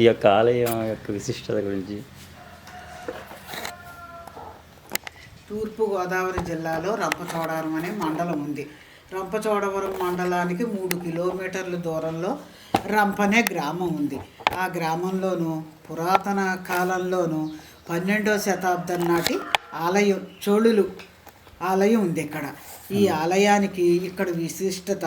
ఈ యొక్క ఆలయం యొక్క విశిష్టత గురించి. తూర్పు గోదావరి జిల్లాలో రంపచోడవరం అనే మండలం ఉంది. రంపచోడవరం మండలానికి మూడు కిలోమీటర్ల దూరంలో రంప అనే గ్రామం ఉంది. ఆ గ్రామంలోనూ పురాతన కాలంలోనూ పన్నెండవ శతాబ్దం నాటి ఆలయం చోళులు ఆలయం ఉంది ఇక్కడ. ఈ ఆలయానికి ఇక్కడ విశిష్టత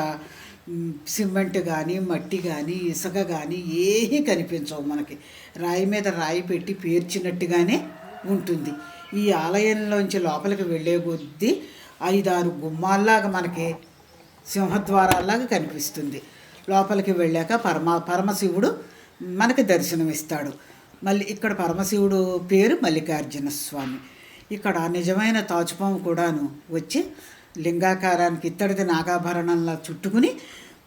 సిమెంట్ కానీ మట్టి కానీ ఇసుక కానీ ఏమీ కనిపించవు మనకి. రాయి మీద రాయి పెట్టి పేర్చినట్టుగానే ఉంటుంది. ఈ ఆలయంలోంచి లోపలికి వెళ్ళే కొద్దీ ఐదారు గుమ్మాల్లాగా మనకి సింహద్వారాల్లాగా కనిపిస్తుంది. లోపలికి వెళ్ళాక పరమ పరమశివుడు మనకి దర్శనమిస్తాడు. మళ్ళీ ఇక్కడ పరమశివుడు పేరు మల్లికార్జున స్వామి ఇక్కడ నిజమైన తాచుపాము కూడాను వచ్చి లింగాకారానికి ఇత్తడిది నాగాభరణంలా చుట్టుకుని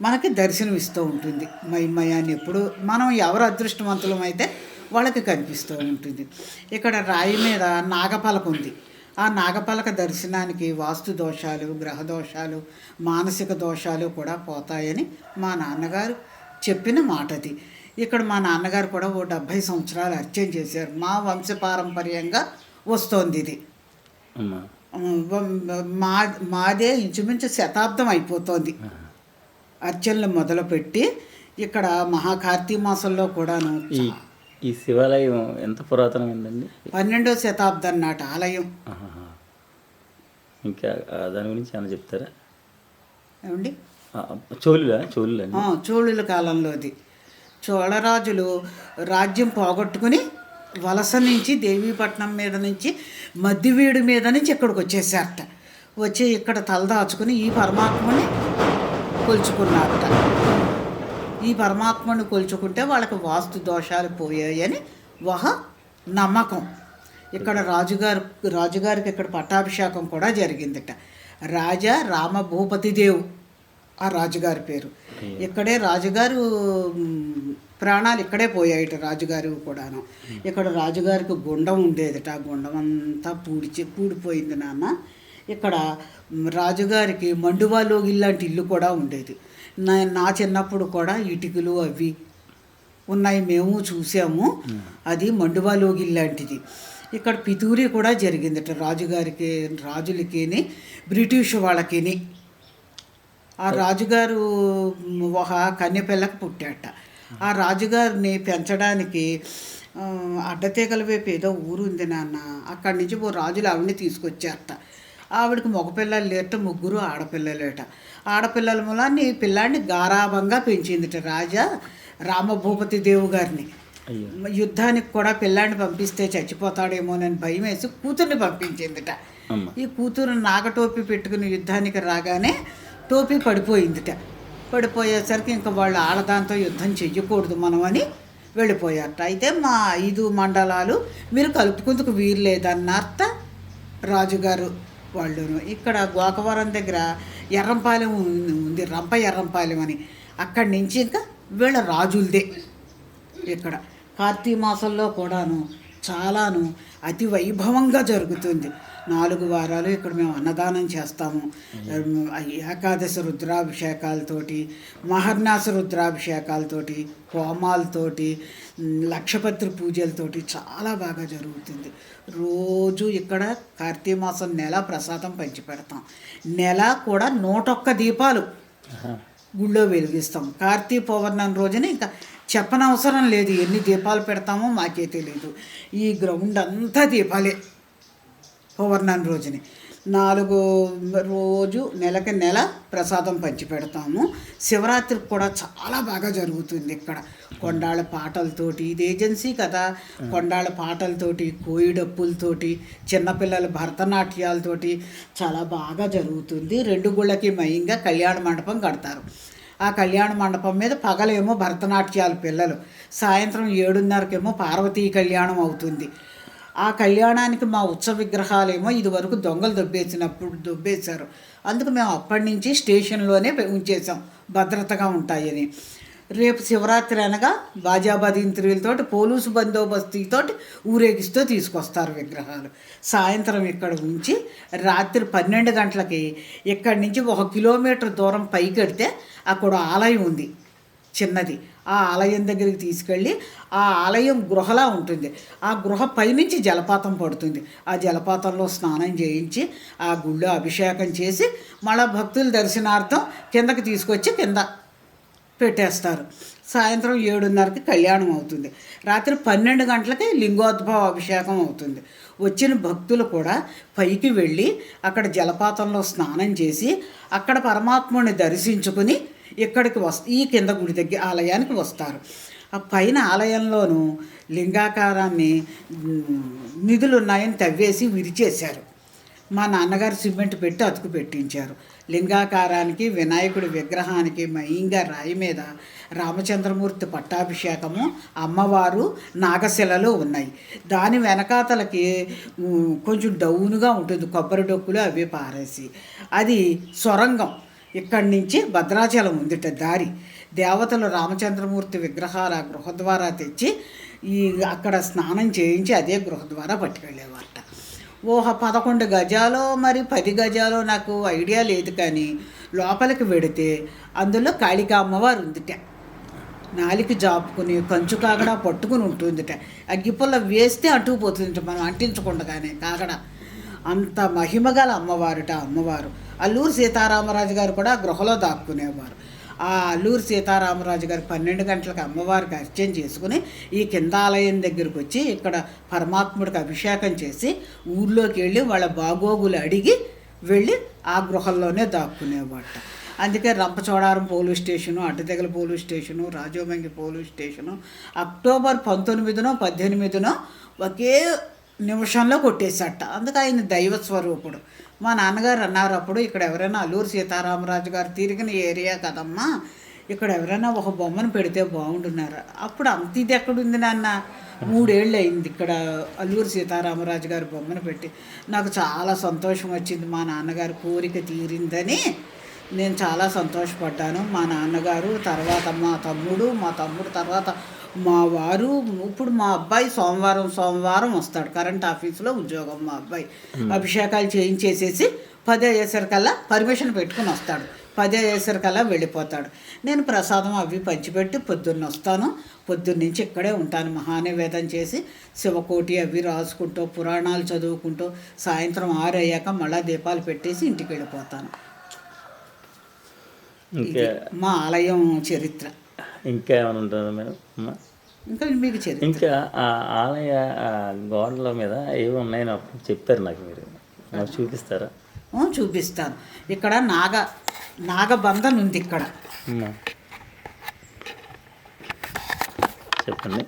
మనకి దర్శనం ఇస్తూ ఉంటుంది మయమయాన్ని ఎప్పుడు మనం ఎవరు అదృష్టవంతులం అయితే వాళ్ళకి కనిపిస్తూ ఉంటుంది. ఇక్కడ రాయి మీద నాగపలక ఉంది. ఆ నాగపలక దర్శనానికి వాస్తు దోషాలు గ్రహ దోషాలు మానసిక దోషాలు కూడా పోతాయని మా నాన్నగారు చెప్పిన మాటది. ఇక్కడ మా నాన్నగారు కూడా ఓ డెబ్భై సంవత్సరాలు అర్చన చేశారు. మా వంశపారంపర్యంగా వస్తోంది ఇది. మా మాదే ఇంచుమించు శతాబ్దం అయిపోతోంది. అర్చనలు మొదలుపెట్టి ఇక్కడ మహాకార్తీక మాసంలో కూడాను ఈ శివాలయం ఎంత పురాతనమైందండి? పన్నెండవ శతాబ్దం నాటి ఆలయం. ఇంకా దాని గురించి ఏమైనా చెప్తారా? ఏమండి? చోళులా? చోళులా చోళుల కాలంలోది చోళరాజులు రాజ్యం పోగొట్టుకుని వలస నుంచి దేవీపట్నం మీద నుంచి మద్దివీడు మీద నుంచి ఇక్కడికి వచ్చేసారట వచ్చి ఇక్కడ తలదాచుకుని ఈ పరమాత్మని కొలుచుకున్నారట. ఈ పరమాత్మను కొలుచుకుంటే వాళ్ళకి వాస్తు దోషాలు పోయాయని వహ నమ్మకం. ఇక్కడ రాజుగారు రాజుగారికి ఇక్కడ పట్టాభిషేకం కూడా జరిగిందట. రాజా రామభూపతిదేవ్ ఆ రాజుగారి పేరు. ఇక్కడే రాజుగారు ప్రాణాలు ఇక్కడే పోయాయట రాజుగారు కూడాను. ఇక్కడ రాజుగారికి గుండం ఉండేదట. ఆ గుండం అంతా పూడిచి పూడిపోయింది నాన్న. ఇక్కడ రాజుగారికి మండువాలో ఇలాంటి ఇల్లు కూడా ఉండేది. నా నా చిన్నప్పుడు కూడా ఇటుకలు అవి ఉన్నాయి మేము చూసాము. అది మండువాలోగి లాంటిది ఇక్కడ పితూరి కూడా జరిగిందట రాజుగారికి రాజులకిని బ్రిటిష్ వాళ్ళకిని. ఆ రాజుగారు ఒక కన్యపిల్లకి పుట్టాట. ఆ రాజుగారిని పెంచడానికి అడ్డతీగల వైపు ఏదో ఊరు ఉంది నాన్న. అక్కడి నుంచి ఓ రాజులు ఆవిడని తీసుకొచ్చారట. ఆవిడకి మగపిల్లలు లేట ముగ్గురు ఆడపిల్లలేట. ఆడపిల్లల మూలాన్ని ఈ పిల్లాడిని గారాభంగా పెంచిందిట రాజా రామభూపతి దేవు గారిని. యుద్ధానికి కూడా పిల్లాడిని పంపిస్తే చచ్చిపోతాడేమోనని భయం వేసి కూతుర్ని పంపించిందిట. ఈ కూతురు నాగటోపి పెట్టుకుని యుద్ధానికి రాగానే టోపీ పడిపోయిందిట. పడిపోయేసరికి ఇంకా వాళ్ళు ఆడదాంతో యుద్ధం చెయ్యకూడదు మనం అని వెళ్ళిపోయారట. అయితే మా ఐదు మండలాలు మీరు కలుపుకుందుకు వీలు లేదన్నారట రాజుగారు. వాళ్ళును. ఇక్కడ గోకవరం దగ్గర ఎర్రంపాలెం ఉంది ఉంది, రంప ఎర్రంపాలెం అని. అక్కడి నుంచి ఇంకా వీళ్ళ రాజులదే ఇక్కడ. కార్తీక మాసంలో కూడాను చాలాను అతి వైభవంగా జరుగుతుంది. నాలుగు వారాలు ఇక్కడ మేము అన్నదానం చేస్తాము. ఏకాదశి రుద్రాభిషేకాలతోటి మహర్నాస రుద్రాభిషేకాలతోటి హోమాలతోటి లక్షపత్రి పూజలతోటి చాలా బాగా జరుగుతుంది. రోజు ఇక్కడ కార్తీక మాసం నెల ప్రసాదం పంచిపెడతాం. నెల కూడా నూటొక్క దీపాలు. గుళ్ళో వెలిగిస్తాం. కార్తీక పౌర్ణమి రోజున ఇంకా చెప్పనవసరం లేదు. ఎన్ని దీపాలు పెడతామో మాకే తెలియదు ఈ గ్రౌండ్ అంతా దీపాలే. పౌర్ణమి రోజుని. నాలుగు రోజు నెలకి నెల ప్రసాదం పంచిపెడతాము. శివరాత్రికి కూడా చాలా బాగా జరుగుతుంది ఇక్కడ. కొండాళ్ళ పాటలతోటి ఇది ఏజెన్సీ కదా. కొండాళ్ళ పాటలతోటి కోయి డప్పులతోటి చిన్నపిల్లల భరతనాట్యాలతోటి చాలా బాగా జరుగుతుంది. రెండు గుళ్ళకి మయంగా కళ్యాణ మండపం కడతారు. ఆ కళ్యాణ మండపం మీద పగలేమో భరతనాట్యాలు పిల్లలు. సాయంత్రం ఏడున్నరకేమో పార్వతీ కళ్యాణం అవుతుంది. ఆ కళ్యాణానికి మా ఉత్సవ విగ్రహాలేమో ఇదివరకు దొంగలు దొబ్బేసినప్పుడు దొబ్బేశారు. అందుకు మేము అప్పటి నుంచి స్టేషన్లోనే ఉంచేసాం భద్రతగా ఉంటాయని. రేపు శివరాత్రి అనగా బాజాబాదింత్రులతోటి పోలీసు బందోబస్తుతోటి ఊరేగిస్తూ తీసుకొస్తారు విగ్రహాలు. సాయంత్రం ఇక్కడ ఉంచి రాత్రి పన్నెండు గంటలకి ఇక్కడి నుంచి ఒక కిలోమీటర్ దూరం పైకెడితే అక్కడ ఆలయం ఉంది. చిన్నది. ఆ ఆలయం దగ్గరికి తీసుకెళ్ళి ఆ ఆలయం గృహలా ఉంటుంది. ఆ గృహ పైనుంచి జలపాతం పడుతుంది. ఆ జలపాతంలో స్నానం చేయించి ఆ గుళ్ళో అభిషేకం చేసి మళ్ళా భక్తుల దర్శనార్థం కిందకి తీసుకొచ్చి కింద పెట్టేస్తారు. సాయంత్రం ఏడున్నరకి కళ్యాణం అవుతుంది. రాత్రి పన్నెండు గంటలకి లింగోద్భవ అభిషేకం అవుతుంది. వచ్చిన భక్తులు కూడా పైకి వెళ్ళి అక్కడ జలపాతంలో స్నానం చేసి అక్కడ పరమాత్ముని దర్శించుకుని ఇక్కడికి వస్ ఈ కింద గుడి దగ్గర ఆలయానికి వస్తారు. ఆ పైన ఆలయంలోనూ లింగాకారాన్ని నిధులు ఉన్నాయని తవ్వేసి విరిచేశారు. మా నాన్నగారు సిమెంట్ పెట్టి అతుకు పెట్టించారు. లింగాకారానికి వినాయకుడి విగ్రహానికి మయంగా రాయి మీద రామచంద్రమూర్తి పట్టాభిషేకము అమ్మవారు నాగశిలలో ఉన్నాయి. దాని వెనకాతలకి కొంచెం డౌన్గా ఉంటుంది. కొబ్బరి డొక్కులు అవి పారేసి. అది సొరంగం. ఇక్కడి నుంచి భద్రాచలం ఉందిట దారి. దేవతలు రామచంద్రమూర్తి విగ్రహాల గృహద్వారా గృహ ద్వారా తెచ్చి ఈ అక్కడ స్నానం చేయించి అదే గృహ ద్వారా పట్టుకెళ్ళేవారట. ఓహ పదకొండు గజాలో మరి పది గజాలో నాకు ఐడియా లేదు కానీ లోపలికి వెడితే అందులో కాళికా అమ్మవారు ఉందిట. నాలికి జాపుకుని కంచు కాగడ పట్టుకుని ఉంటుందిట. అగ్గిపుల్ల వేస్తే అంటుకుపోతుందిట మనం అంటించకుండగానే కాగడ. అంత మహిమగల అమ్మవారుట అమ్మవారు. అల్లూరు సీతారామరాజు గారు కూడా గృహలో దాక్కునేవారు. ఆ అల్లూరు సీతారామరాజు గారు పన్నెండు గంటలకు అమ్మవారికి అర్చన చేసుకుని ఈ కింద ఆలయం దగ్గరికి వచ్చి ఇక్కడ పరమాత్ముడికి అభిషేకం చేసి ఊర్లోకి వెళ్ళి వాళ్ళ బాగోగులు అడిగి వెళ్ళి ఆ గృహంలోనే దాక్కునేవాట. అందుకే Rampachodavaram police station Addateegala police station Rajavommangi police station October పంతొమ్మిదినో పద్దెనిమిదినో ఒకే నిమిషంలో కొట్టేశట. అందుకే ఆయన దైవ స్వరూపుడు మా నాన్నగారు అన్నారు అప్పుడు ఇక్కడ ఎవరైనా అల్లూరు సీతారామరాజు గారు తిరిగిన ఏరియా కదమ్మా ఇక్కడ ఎవరైనా ఒక బొమ్మను పెడితే బాగుంటున్నారు అప్పుడు అంత ఇది ఎక్కడుంది నాన్న? మూడేళ్ళు అయింది ఇక్కడ అల్లూరు సీతారామరాజు గారి బొమ్మను పెట్టి. నాకు చాలా సంతోషం వచ్చింది మా నాన్నగారు కోరిక తీరిందని. నేను చాలా సంతోషపడ్డాను. మా నాన్నగారు తర్వాత మా తమ్ముడు మా తమ్ముడు తర్వాత మా వారు ఇప్పుడు మా అబ్బాయి సోమవారం సోమవారం వస్తాడు. కరెంట్ ఆఫీసులో ఉద్యోగం మా అబ్బాయి. అభిషేకాలు చేయించేసేసి పది అయ్యేసరికల్లా పర్మిషన్ పెట్టుకుని వస్తాడు. పది అయ్యేసరికల్లా వెళ్ళిపోతాడు. నేను ప్రసాదం అవి పంచిపెట్టి పొద్దున్న వస్తాను. పొద్దున్న నుంచి ఇక్కడే ఉంటాను. మహానివేదం చేసి శివకోటి అవి రాసుకుంటూ పురాణాలు చదువుకుంటూ సాయంత్రం ఆరు అయ్యాక మళ్ళీ దీపాలు పెట్టేసి ఇంటికి వెళ్ళిపోతాను. మా ఆలయం చరిత్ర. ఇంకా ఏమైనా ఉంటుందా మేడం? అమ్మ. ఇంకా మీకు ఇంకా ఆ ఆలయ గోడల మీద ఏవి ఉన్నాయని అప్పుడు చెప్పారు నాకు మీరు. నాకు చూపిస్తారా? చూపిస్తాను. ఇక్కడ నాగ నాగబంధన్ ఉంది ఇక్కడ. చెప్పండి.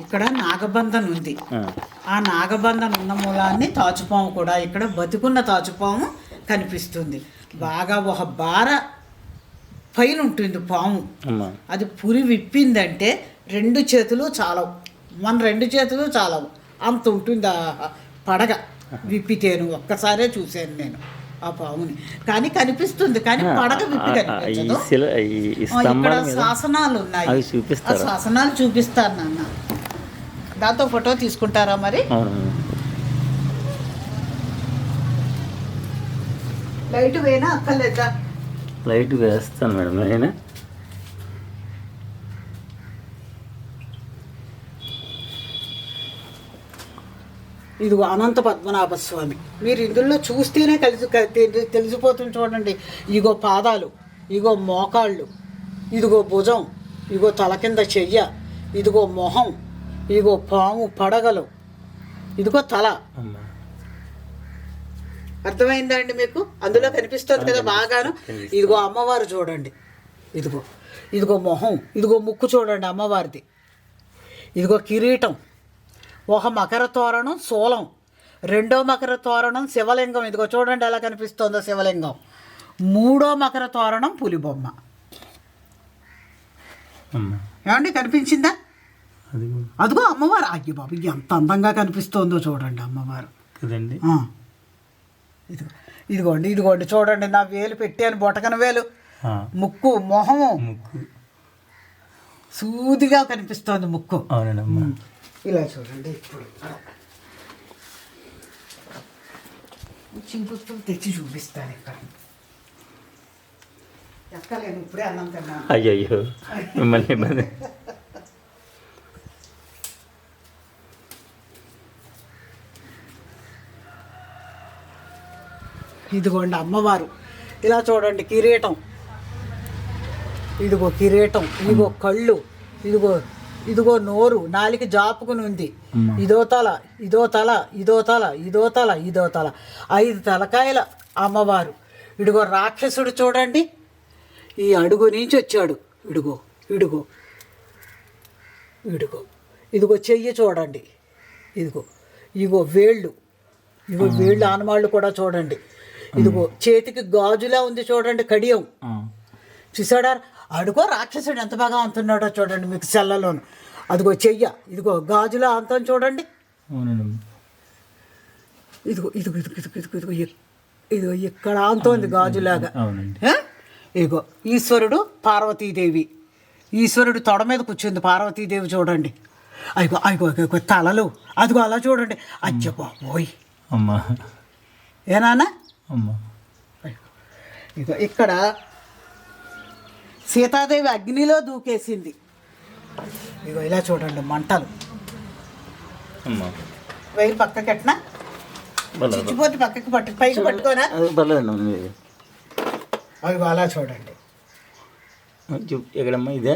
ఇక్కడ నాగబంధన్ ఉంది. ఆ, ఆ నాగబంధన్ ఉన్న మూలాన్ని తాచుపాము కూడా ఇక్కడ బతుకున్న తాచుపాము కనిపిస్తుంది. బాగా ఒక బార పైన ఉంటుంది పాము అది పురి విప్పిందంటే రెండు చేతులు చాలవు. మన రెండు చేతులు చాలవు. అంత ఉంటుంది ఆ పడగ. విప్పితేను. ఒక్కసారే చూశాను నేను ఆ పాముని. కానీ కనిపిస్తుంది. కానీ పడగ విప్పి కనిపించదు. ఇక్కడ శాసనాలు ఉన్నాయి ఆ శాసనాలు చూపిస్తాను నాన్న. దాంతో ఫోటో తీసుకుంటారా మరి? లైట్ వేనా? అక్కర్లేదా? లైట్ వేస్తాను మేడం నేనే. ఇదిగో అనంత పద్మనాభ స్వామి. మీరు ఇందులో చూస్తేనే కలిసి తెలిసిపోతుంది చూడండి. ఇగో పాదాలు ఇగో మోకాళ్ళు ఇదిగో భుజం ఇగో తల కింద చెయ్య ఇదిగో మొహం ఇదిగో పాము పడగలు ఇదిగో తల. అమ్మా. అర్థమైందా అండి మీకు? అందులో కనిపిస్తుంది కదా బాగాను. ఇదిగో అమ్మవారు చూడండి. ఇదిగో ఇదిగో మొహం. ఇదిగో ముక్కు చూడండి అమ్మవారిది. ఇదిగో కిరీటం. ఒక మకర తోరణం శూలం రెండో మకర తోరణం శివలింగం. ఇదిగో చూడండి ఎలా కనిపిస్తుందో శివలింగం. మూడో మకర తోరణం పులిబొమ్మ. ఏమండి కనిపించిందా? అది అదిగో అమ్మవారు. అయ్యి బాబు ఎంత అందంగా కనిపిస్తోందో చూడండి అమ్మవారు. కదండి. ఆ. ఇదిగో ఇదిగోండి ఇదిగోండి చూడండి నా వేలు పెట్టాను బొటకన వేలు. ముక్కు మొహము. ముక్కు. సూదిగా కనిపిస్తోంది ముక్కు. ఇలా చూడండి ఇప్పుడు. చింపుస్తూ తెచ్చి చూపిస్తాను ఇక్కడ. ఎక్కలేను ఇప్పుడే అన్నం తిన్నాను. అయ్యయ్యో. మిమ్మల్ని. ఇదిగోండి అమ్మవారు. ఇలా చూడండి కిరీటం. ఇదిగో కిరీటం ఇదిగో కళ్ళు ఇదిగో ఇదిగో నోరు నాలిక జాపుకుని ఉంది. ఇదో తల ఇదో తల ఇదో తల ఇదో తల ఇదో తల. ఐదు తలకాయల అమ్మవారు. ఇదిగో రాక్షసుడు చూడండి. ఈ అడుగు నుంచి వచ్చాడు. ఇడుగో ఇడుగో ఇడుగో. ఇదిగో చెయ్యి చూడండి. ఇదిగో ఇగో వేళ్ళు. ఇగో వేళ్ళు ఆనవాళ్ళు కూడా చూడండి. ఇదిగో చేతికి గాజులా ఉంది చూడండి కడియం. చూసాడా అడుగో రాక్షసుడు ఎంత బాగా అంతున్నాడో చూడండి మీకు సెల్లలోను అదిగో చెయ్య. ఇదిగో గాజులా అంతం చూడండి. అవునండి. ఇదిగో ఇదిగో ఇదిగో ఇదిగో ఇదిగో ఇదిగో ఇదిగో ఇక్కడ అంతోంది గాజులాగా? ఇదిగో ఈశ్వరుడు పార్వతీదేవి. ఈశ్వరుడు తొడ మీద కూర్చుంది పార్వతీదేవి చూడండి. అయ్యో అయ్యో అయ్యో తలలు. అదిగో అలా చూడండి. అయ్య బాబోయ్. అమ్మా. ఏనానా అమ్మా. ఇదిగో ఇక్కడ సీతాదేవి అగ్నిలో దూకేసింది. ఇగో ఇలా చూడండి మంటలు. వైరు పక్కకెట్నా పర్లేదు. చిచ్చిపోతే పక్కకి పట్టు పైకి పట్టుకోనా అవి అలా చూడండి. ఎక్కడమ్మా ఇదే.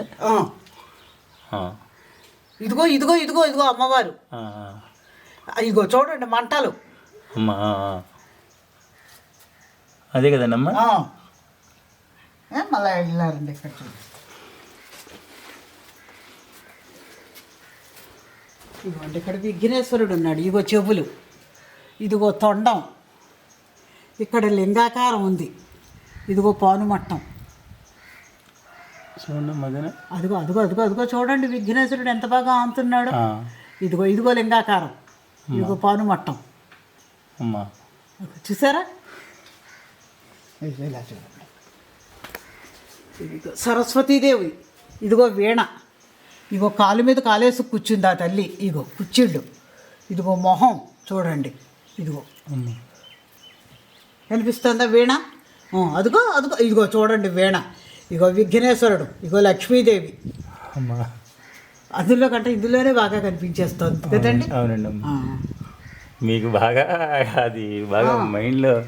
ఇదిగో ఇదిగో ఇదిగో ఇదిగో అమ్మవారు. ఇగో చూడండి మంటలు. అమ్మా. అదే కదండి అమ్మా మళ్ళా వెళ్ళారండి ఇక్కడ ఇదిగోండి ఇక్కడ విఘ్నేశ్వరుడు ఉన్నాడు. ఇగో చెవులు. ఇదిగో తొండం. ఇక్కడ లింగాకారం ఉంది. ఇదిగో పానుమట్టం. అదిగో అదిగో అదిగో అదిగో చూడండి విఘ్నేశ్వరుడు ఎంత బాగా ఆంతున్నాడు. ఇదిగో ఇదిగో లింగాకారం. ఇదిగో పానుమట్టం. చూసారా? ఇదిగో ఇలా చూడండి ఇదిగో సరస్వతీదేవి ఇదిగో వీణ. ఇగో కాలు మీద కాలేసి కూర్చుంది ఆ తల్లి. ఇగో కుచ్చిళ్ళు ఇదిగో మొహం చూడండి. ఇదిగో. కనిపిస్తుందా వీణ? అదిగో అదిగో. ఇదిగో చూడండి వీణ. ఇగో విఘ్నేశ్వరుడు ఇగో లక్ష్మీదేవి. అందులో కంటే ఇందులోనే బాగా కనిపించేస్తుంది. కదండి? అవునండి. మీకు బాగా అది బాగా మైండ్లో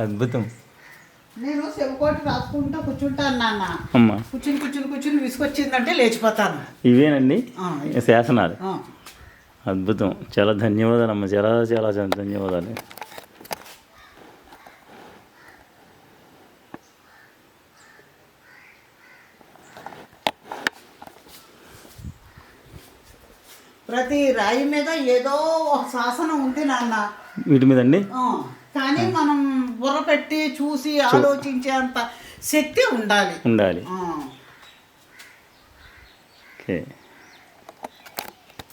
అద్భుతం. నేను శివకోటి రాసుకుంటా కూర్చుంటాను నాన్న అమ్మా. కూర్చుని కూర్చుని కూర్చుని విసుకొచ్చిందంటే లేచిపోతాను. ఇవేనండి? శాసనాలు. అద్భుతం. చాలా ధన్యవాదాలు అమ్మ చాలా చాలా చాలా ధన్యవాదాలు. ప్రతి రాయి మీద ఏదో ఒక శాసనం ఉంది నాన్న. వీటి మీద అండి కానీ మనం బుర్ర పెట్టి చూసి ఆలోచించేంత శక్తి ఉండాలి. ఉండాలి. ఓకే.